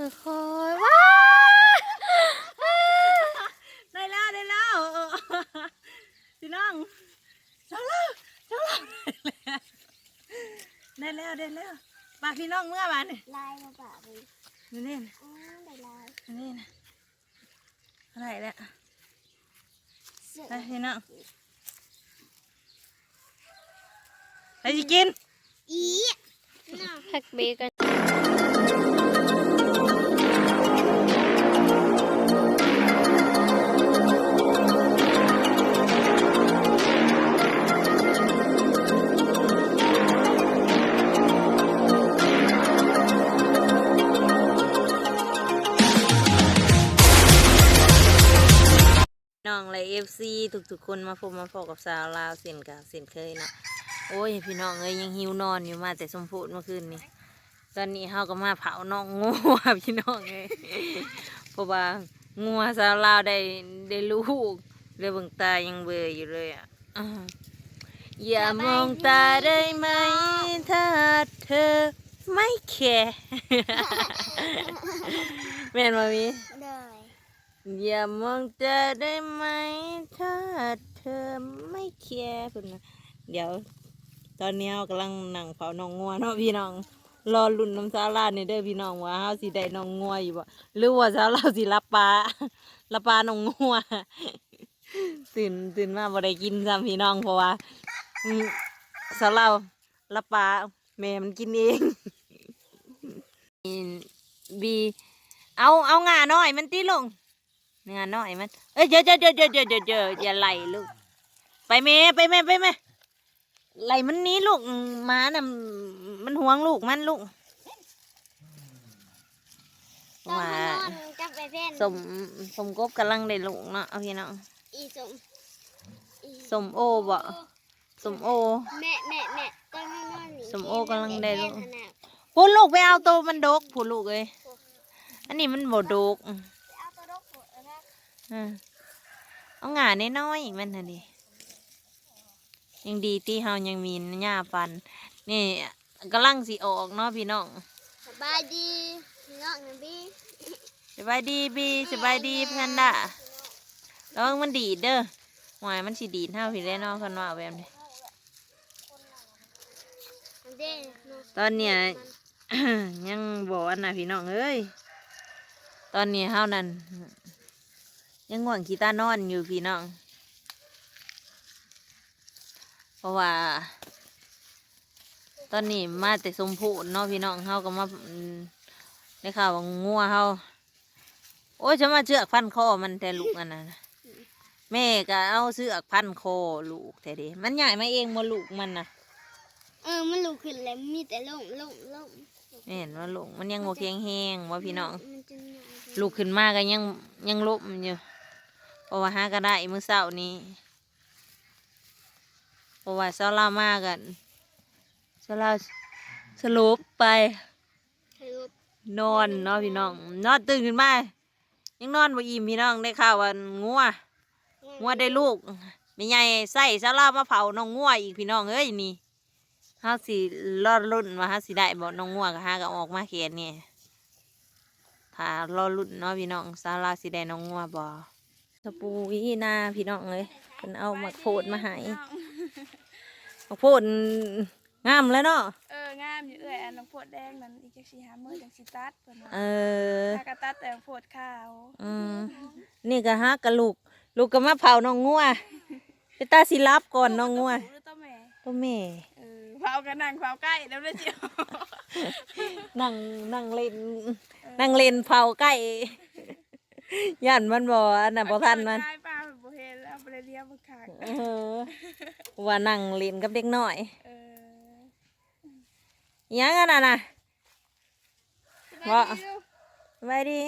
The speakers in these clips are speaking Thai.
ค่อยๆว้าได้แล้วได้แล้วเออพี่น้องจังแล้วจังแล้วได้แล้วได้แล้วฝากพี่น้องเมื่อวานนี่ลายมาป่าไปนี่นี่นะอ๋อได้ลายนี่นะอะไรแล้วเสือไปพี่น้องไปสิกินอีน่ะแพ็กเบกันน้ ซี ทุกๆคนมาพบมาพบกับสาวลาวเส้นกับเส้นเคยนะโอ้ย พี่น้องเอ้ยยังหิวนอนอยู่มาแต่สมพูดเมื่อคืนนี้ตอนนี้เฮาก็มาเผาน้องงัวพี่น้องเอ้ยเพราะว่างัวสาวลาวได้ได้ลูกเลยเบิ่งตายังเบื่ออยู่เลยอะอย่ามองตาได้ไหมถ้าเธอไม่แคร์แม่นมามี อย่ามองตาได้ไหม ถ้าเธอไม่แคร์เพิ่นะเดี๋ยว ตอนนี้เรากำลังนั่งเผาน้องงัวเนาะพี่น้อง รอลุ่นน้ำซาลาเนี่เด้อพี่น้องว่าเฮาสิได้น้องงัวอยู่บ่หรือว่าซาลาสิรับปลารับปลาน้องงัวตื่นตื่นมาบ่ได้กินซ้ำพี่น้องเพราะว่าซาลารับปลาแม่มันกินเองบีเอาเอางาหน่อยมันตีลง งาหน่อยมันเอ้ยเดี๋ยวเดี๋ยวเดี๋ยวเดี๋ยวเดี๋ยวเดี๋ยวเดี๋ยวอย่าไหลลูก ไปแม่ไปแม่ไปแม่ไหลมันหนี้ลูกหมาน่ะมันห่วงลูกมันลูกตอนว่ามานอนกับไปเพ่นสมสมกบกำลังได้ลูกเนาะเอาพี่น้องอีสมอีสมโอบ่สมโอแม่แม่แม่ตอนมานอนนี่สมโอกำลังได้ลูกเพ่นน่ะพูลูกไปเอาตัวมันดกพูลูกเอ้ยอันนี้มันบ่ดกเอาตัวดอกหัวนะอ่า เอางาน้อยๆมันน่ะดิยังดีที่เฮายังมีหญ้าฟัน นี่กำลังสิออกเนาะพี่น้องสบายดีน้องนะบี้สบายดีบีสบายดีเพื่อนด่าระวังมันดีดเด้อหวายมันสิดีดเท่าพี่ได้เนาะคนว่าแบบนี้อันเด้น้งตอนเนี้ยยังบอกอันนะพี่น้องเอ้ยตอนนี้เฮานั้น ยังห่วงกีตาร์นอนอยู่พี่น้อง เพราะว่า ตอนนี้มาแต่สมพูนเนาะพี่น้องเฮาก็มาอืมได้ข่าวว่างัวเฮาโอ้ยจะมาเชือกพันคอมันแต่ลูกอันนั้นน่ะแม่ก็เอาเสือกพันคอลูกแต่เดีมันใหญ่มาเองมาลูกมันนะเออมันลุกขึ้นแล้วมีแต่ลงลงลงแม่เห็นว่าลูกมันยังโมเคียงแห้งว่าพี่น้องมันจะหน่อยลูกขึ้นมาก็ยังยังลบอยู่ เพราะว่าหาก็ได้มื้อเช้านี้เพราะว่าเช้าลามากันเช้าลาสลบไปให้รูปนอนเนาะพี่น้องนอนตื่นขึ้นมายังนอนบ่อิ่มพี่น้องได้ข่าวว่างัวงัวได้ลูกไม่ใหญ่ใส่เช้าล่ามาเผาน้องงัวอีกพี่น้องเอ้ยนี่เฮาสิรอดรุ่นว่าเฮาสิได้บ่น้องงัวก็หาก็ออกมาแค่นี้ถ้ารอดรุ่นเนาะพี่น้องซาลาสิได้น้องงัวบ่ ตะปูวินาพี่น้องเลยเพิ่นเอามาโพดมาให้มาโพดงามแล้วเนาะเอองามอยู่เอ้ยอันน้องโพดแดงนั้นอีกจักสี่ห้ามื้อจังสิตัดเพิ่นว่าเออถ้ากระตัดแต่โพดขาวอืมนี่ก็ฮักกะลูกลูกก็มาเผาน้องงัวไปตาสิรับก่อนน้องงัวหรือต้อแม่ตัวแม่เออเผากันนั่งเผาใกล้แล้วได้เจียวนั่งนั่งเล่นนั่งเล่นเผาใกล้ ย่านมันบ่อันน่ะบ่ทันมันใช่ป้าบ่เห็นแล้วบ่ได้เลี้ยงบ่คักเออว่านั่งเล่นกับเด็กน้อยเอออิหยังกันน่ะน่ะสบายดีดูสบายดี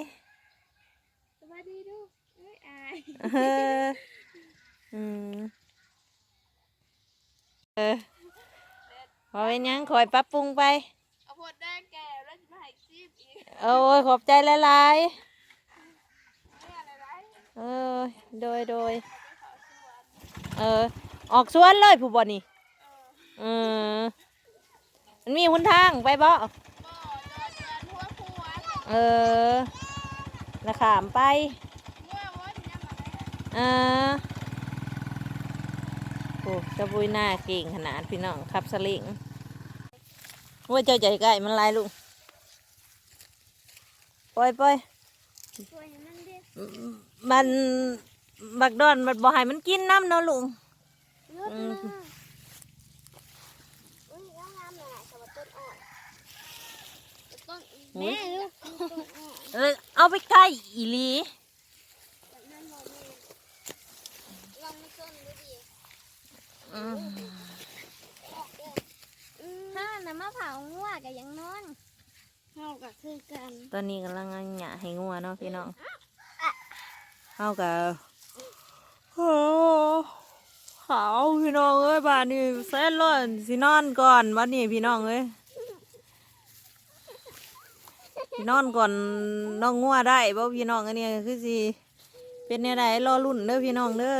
สบายดีดูเอ้ยอายเอออืมเออพอเป็นหยังคอยปรับปรุงไป เอาโพดแดงแก่แล้วสิมาให้ซีบอีก โอ้ยขอบใจหลายแม่อะไรไรๆ เออ โดยโดยเออ ออกสวนเลยผู้บ่นี่เออมันมีหนทางไปบ่เออแล้วขามไปเออโอ้เจะบุยหน้าเก่งขนาดพี่น้องขับสลิงว่าเจ้าใจไก่มันลายลูกปล่อยปล่อยช่วย มันดิมันบักดอนมันบ่ให้มันกินน้ำเนาะลุงรถอืมามอุ้ยงามๆเลยสวัสดีต้นอ่อนต้นแม่ลูกต้นอ่อนเออเอาไปใกล้อีหลีแบบนั้นบ่แม่ลองมาต้นดูดิอืมออกเด้อถ้าน้ำมะพร้าวงัวก็ยังนอนเฮาก็คือกัน ตอนนี้กำลังหยาให้งัวเนาะพี่น้อง เอากับโอ้ขาวพี่น้องเอ้ยบ้านนี้แสนร้อนสินอนก่อนวันนี้พี่น้องเอ้ยสินอนก่อนน้องงัวได้บ่พี่น้องอันนี้คือสิเป็นแนวใดรอรุ่นเด้อพี่น้องเด้อ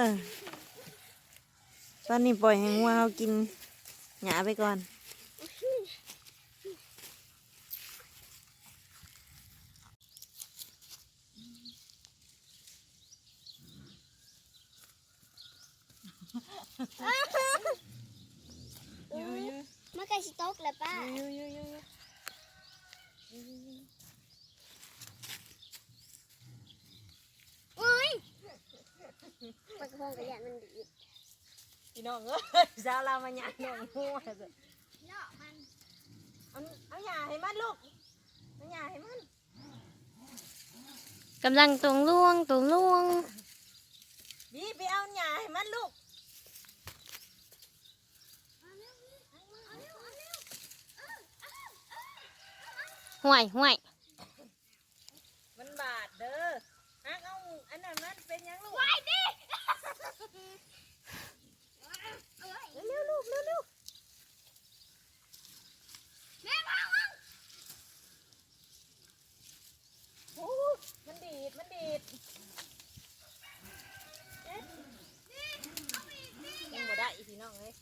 ตอนนี้ปล่อยให้งัวเขากินหยาไปก่อน มันก็สิตกแล้วป้าโอ้ยปลากระพงกระยานมันดีดพี่น้องเอ้ยสาวเรามา หยาน้องงัวเนาะมันเอาเอาหยาให้มันลูกเอาหยาให้มันกำลังตรงล่วงตรงล่วงบีไปเอาหยาให้มันลูกห่วยห่วยมันบาดเด้อฮักเอาอันนั้นมันเป็นหยังลูกวายดิเร็วๆลูกเร็วๆโอ้มันดีด มันดีดเอ๊ะยังบ่ได้อีพี่น้องเอ้ย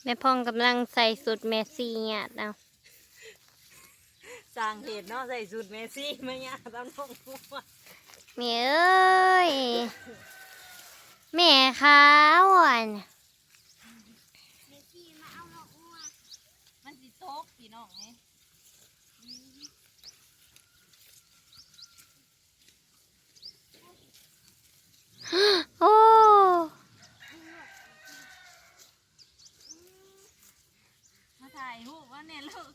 แม่พองกำลังใส่สุดเมสซี่เนี่ยเอาสร้างเหตุเนาะใส่สูตรเมสซี่มาเนี่ยตามน้องงัวแม่เอ้ย แม่ขาวอ่อนมันสิตกพี่น้องไงโอ้ มาถ่ายรูปว่าเนี่ยลูก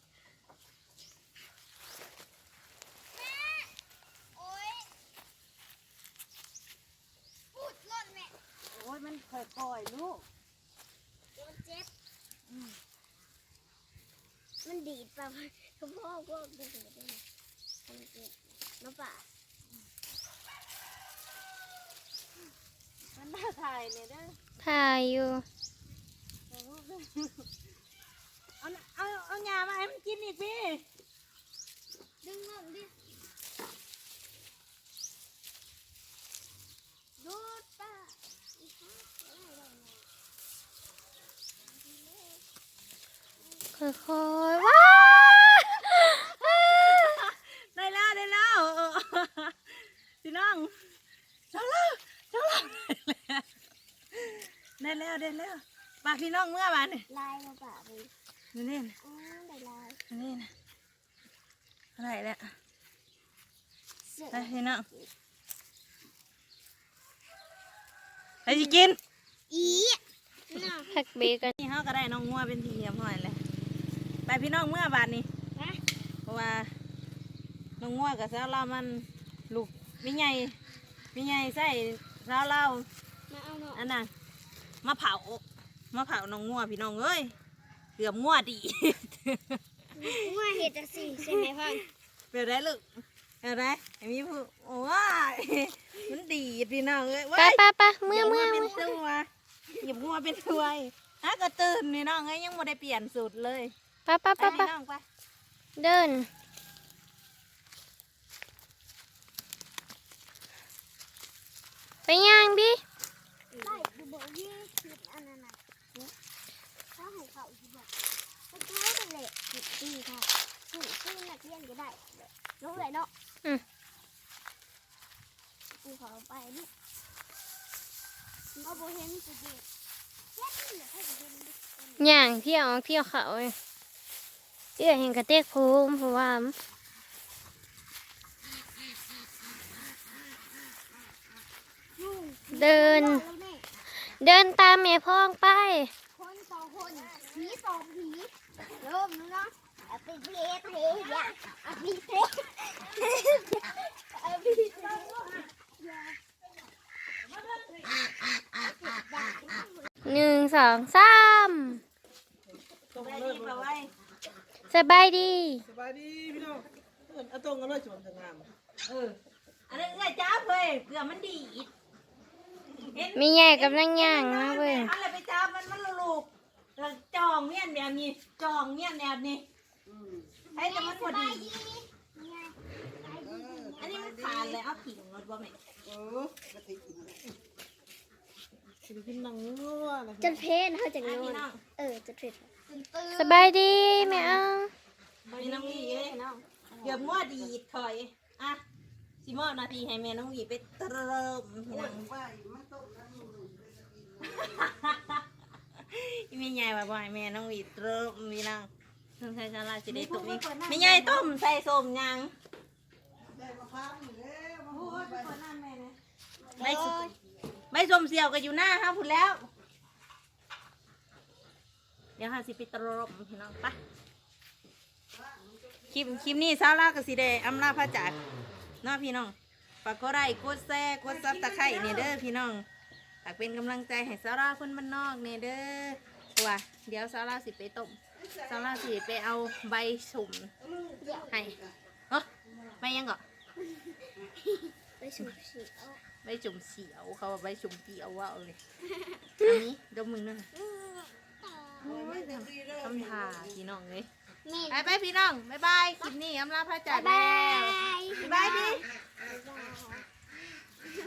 แม่ โอ้ยพูดล่นแม่โอ้ยมันค่อยๆลูกเดี๋ยวมันเจ็บ มันดีดเปล่าคุณพ่อก็ดูสิดูสิมันเจ็บน้ำป่ามันน่าถ่ายเนี่ยเด้อถ่ายอยู่ ถ่ายรูปด้อ เอาน่ะเอาเอาหญ้ามาให้มันกินอีกพี่ดึงลงดิ ดูดป่าค่อยๆว้าได้แล้วได้แล้วเออพี่น้องเจ้าแล้วเจ้าแล้วได้แล้วได้แล้วปากพี่น้องเมื่อวานนี่ ลายมาป่าไป นี่นี่อ๋อได้ลายนี่นะอะไรแล้วเสือไปพี่น้องไปสิกิน อีน่ะพักเบกันนี่เขาก็ได้น้องงัวเป็นทีเรียบร้อยเลยไปพี่น้องเมื่อบาทนี้นะเพราะว่าน้องงัวกับสาวเรามันลูกไม่ใหญ่ไม่ใหญ่ใส่สาวเรามาเอาหน่อยอันน่ะมาเผามาเผาน้องงัวพี่น้องเอ้ย เกือบงวดอีกว่เห็ดสิใช่ไหมพ่อเป็นไรลูกเป็นไรไอ้มีผู้โอ้ยมันดีดพี่น้องเอ้ยไปไปไปเมื่อเมื่อเป็นเมื่อตัวหยิบงัวเป็นตัวอะก็ตื่นพี่น้องเอ้ยยังไม่ได้เปลี่ยนสูตรเลยไปไปไปไปเดิน ไปย่างดิ ได้ดูบกี้ กสิบปีค่ะสี่ปีนักเรียนก็ได้รู้เลยเนาะกูขอไปนี่เอาโบเห็นสิเด็กเฮ็ดนี่เหลือให้เห็นดิย่างเที่ยวเที่ยวเขาเอ้ยเอื้อเห็นกระเตกภูมิเพราะว่ายุ่งเดินบอกแล้วแม่เดินตามแม่พ้องไป คนต่อคนผีต่อผีเริ่มแล้วเนาะ เอาไปเพลเพลอย่าเอาไปเพลเอาไปเพลอย่าหนึ่งสองสามได้ดีป่าไว้สบายดีสบายดีพี่น้องเอิ้นเอาตรงกันเลยชมทางงามเอออันนั้นเอื้อยจ้าเว้ยเกลือมันดีดเห็นมีใหญ่กับนั่งย่างนะเว้ยอะไรไปจ้ามันมันลูกๆแล้วจองเมียนแบบนี้จองเมียนแบบนี้ ให้แต่มันพอดี อันนี้มันขาดเลยเอาผิงรถบ่แม่เออกระติกสิกินหนังงัวนะจนเพนเขาจะอันโยนี้นน้องเออจะเพนตื่นสบายดีแม่อังอันนี้น้องวีเอ้ยน้องเกือบมั่วดีดคอย อะสิมอบนาทีให้แม่น้องวีไปเติมพี่น้องไปมันต้มน้ำมืออีแม่ใหญ่ว่าบ่ให้แม่น้องวีเติมพี่น้อง ต้องใช้ชาลาสิได้ต้มอีกแม่ใหญ่ต้มใส่ส้มยังได้มะพร้าวอยู่แล้วมะโอ้พร้าวยไปไปนั่นแม่นะใบส้มใบส้มเสียวก็อยู่หน้าห้าพุ่นแล้ว เดี๋ยวห้าสิไปเติมพี่น้องไปคลิปคลิปนี้ซาลากับสิเดอำลาพระจากเนาะพี่น้องฝากกดไลค์กดแชร์กดซับตะไคร้เนี่ยเด้อพี่น้องฝากเป็นกำลังใจให้ซาร่าคนบ้านนอกเนี่ยเด้อ ว่า เดี๋ยวซาร่าสิไปต้มซาร่าสิไปเอาใบสุ่มให้เนาะใบยังก่อนไปสูบสีเอาใบจุ่มเสียวเขาว่าใบจุ่มเปียวว่าเอาเลยอันนี้ดมมึงนั่นทำท่าพี่น้องเลยแม่ไปไปพี่น้องบ๊ายบายคลิปนี้อำลาพระจากบาแล้วยบ๊ายบายดิบาย